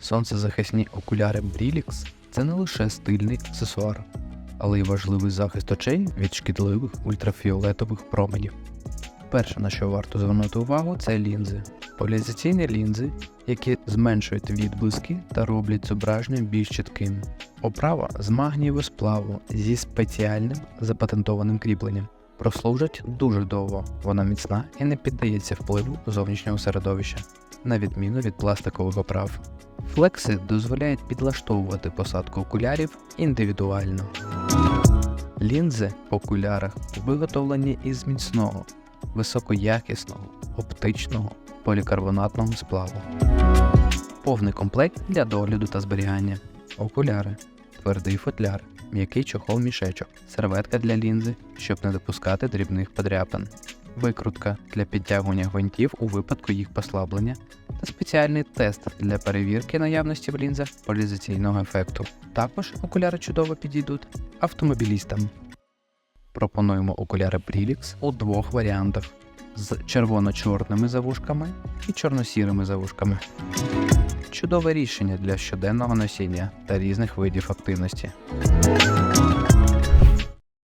Сонцезахисні окуляри Brillix – це не лише стильний аксесуар, але й важливий захист очей від шкідливих ультрафіолетових променів. Перше, на що варто звернути увагу, це лінзи. Поляризаційні лінзи, які зменшують відблиски та роблять зображення більш чітким. Оправа з магнієвого сплаву зі спеціальним запатентованим кріпленням. Прослужить дуже довго, вона міцна і не піддається впливу зовнішнього середовища, на відміну від пластикових оправ. Флекси дозволяють підлаштовувати посадку окулярів індивідуально. Лінзи в окулярах виготовлені із міцного, високоякісного, оптичного полікарбонатного сплаву. Повний комплект для догляду та зберігання. Окуляри, твердий футляр, м'який чохол мішечок, серветка для лінзи, щоб не допускати дрібних подряпин, викрутка для підтягування гвинтів у випадку їх послаблення та спеціальний тест для перевірки наявності в лінзах поляризаційного ефекту. Також окуляри чудово підійдуть автомобілістам. Пропонуємо окуляри Brillix у двох варіантах з червоно-чорними завушками і чорно-сірими завушками. Чудове рішення для щоденного носіння та різних видів активності.